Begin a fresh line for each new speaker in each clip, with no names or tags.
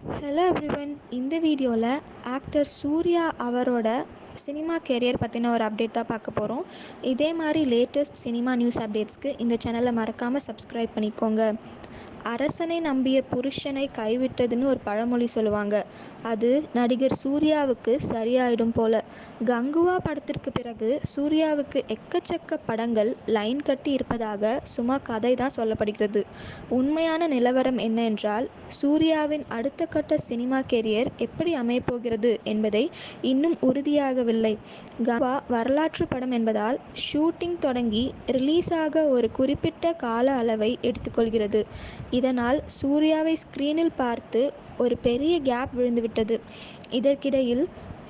Hello everyone இந்த வீடியோவில் actor Surya அவரோட சினிமா கேரியர் பற்றின ஒரு அப்டேட் தான் பார்க்க போகிறோம் இதே மாதிரி லேட்டஸ்ட் சினிமா நியூஸ் அப்டேட்ஸ்க்கு இந்த சேனலை மறக்காமல் சப்ஸ்கிரைப் பண்ணிக்கோங்க. அரசனை நம்பிய புருஷனை கைவிட்டதுன்னு ஒரு பழமொழி சொல்லுவாங்க. அது நடிகர் சூர்யாவுக்கு சரியாயிடும் போல. கங்குவா படத்திற்கு பிறகு சூர்யாவுக்கு எக்கச்சக்க படங்கள் லைன் கட்டி இருப்பதாக சும்மா கதை தான் சொல்லப்படுகிறது. உண்மையான நிலவரம் என்ன என்றால் சூர்யாவின் அடுத்த கட்ட சினிமா கெரியர் எப்படி அமையப்போகிறது என்பதை இன்னும் உறுதியாகவில்லை. கங்குவா வரலாற்று படம் என்பதால் ஷூட்டிங் தொடங்கி ரிலீஸ் ஆக ஒரு குறிப்பிட்ட கால அளவை எடுத்துக்கொள்கிறது. இதனால் சூர்யாவை ஸ்க்ரீனில் பார்த்து ஒரு பெரிய கேப் விழுந்துவிட்டது. இதற்கிடையில்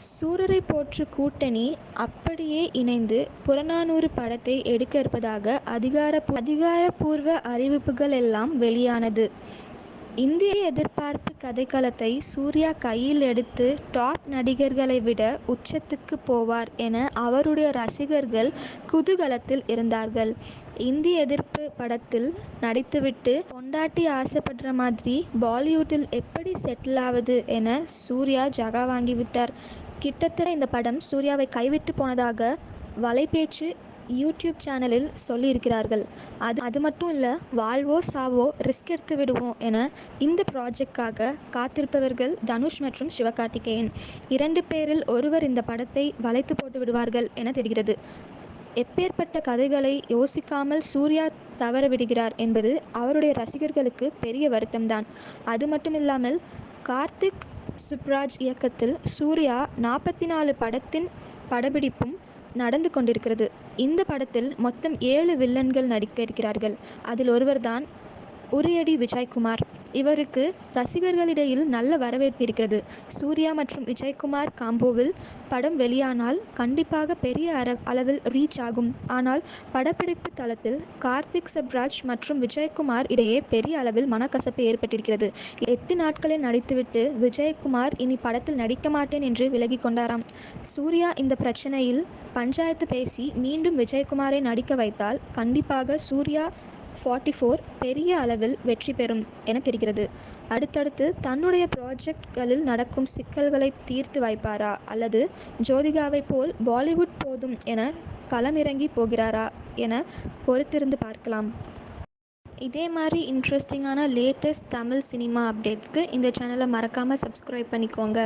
சூரரை போற்று கூட்டணி அப்படியே இணைந்து புறநானூறு படத்தை எடுக்க இருப்பதாக அதிகார அதிகாரப்பூர்வ அறிவிப்புகள் எல்லாம் வெளியானது. இந்திய எதிர்பார்ப்பு கதைக்களத்தை சூர்யா கையில் எடுத்து டாப் நடிகர்களை விட உச்சத்துக்கு போவார் என அவருடைய ரசிகர்கள் குதூகலத்தில் இருந்தார்கள். இந்தி எதிர்ப்பு படத்தில் நடித்துவிட்டு பொண்டாட்டி ஆசைப்படுற மாதிரி பாலிவுட்டில் எப்படி செட்டில் ஆவது என சூர்யா ஜகா வாங்கிவிட்டார் கிட்டத்தட்ட இந்த படம் சூர்யாவை கைவிட்டு போனதாக வலைபேச்சு யூடியூப் சேனலில் சொல்லியிருக்கிறார்கள். அது அது மட்டும் இல்லை வாழ்வோ சாவோ ரிஸ்க் எடுத்து விடுவோம் என இந்த ப்ராஜெக்டாக காத்திருப்பவர்கள் தனுஷ் மற்றும் சிவகார்த்திகேயன். இரண்டு பேரில் ஒருவர் இந்த படத்தை வளைத்து போட்டு விடுவார்கள் என தெரிகிறது. எப்பேற்பட்ட கதைகளை யோசிக்காமல் சூர்யா தவற விடுகிறார் என்பது அவருடைய ரசிகர்களுக்கு பெரிய வருத்தம்தான். அது மட்டுமில்லாமல் கார்த்திக் சுப்ராஜ் இயக்கத்தில் சூர்யா நாற்பத்தி நாலு படத்தின் படப்பிடிப்பும் நடந்து கொண்டிருக்கிறது. இந்த படத்தில் மொத்தம் ஏழு வில்லன்கள் நடிக்க இருக்கிறார்கள் அதில் ஒருவர்தான் உரியடி விஜய்குமார். இவருக்கு ரசிகர்களிடையில் நல்ல வரவேற்பு இருக்கிறது. சூர்யா மற்றும் விஜய்குமார் காம்போவில் படம் வெளியானால் கண்டிப்பாக பெரிய அர அளவில் ரீச் ஆகும். ஆனால் படப்பிடிப்பு தளத்தில் கார்த்திக் சப்ராஜ் மற்றும் விஜயகுமார் இடையே பெரிய அளவில் மனக்கசப்பு ஏற்பட்டிருக்கிறது. எட்டு நாட்களில் நடித்துவிட்டு விஜயகுமார் இனி படத்தில் நடிக்க மாட்டேன் என்று விலகி கொண்டாராம். சூர்யா இந்த பிரச்சனையில் பஞ்சாயத்து பேசி மீண்டும் விஜயகுமாரை நடிக்க வைத்தால் கண்டிப்பாக சூர்யா ஃபார்ட்டி ஃபோர் பெரிய அளவில் வெற்றி பெறும் என தெரிகிறது. அடுத்தடுத்து தன்னுடைய ப்ராஜெக்ட்களில் நடக்கும் சிக்கல்களை தீர்த்து வைப்பாரா? அல்லது ஜோதிகாவை போல் பாலிவுட் போதும் என களமிறங்கி போகிறாரா? என பொறுத்திருந்து பார்க்கலாம். இதே மாதிரி இன்ட்ரெஸ்டிங்கான லேட்டஸ்ட் தமிழ் சினிமா அப்டேட்ஸ்க்கு இந்த சேனலை மறக்காமல் சப்ஸ்கிரைப் பண்ணிக்கோங்க.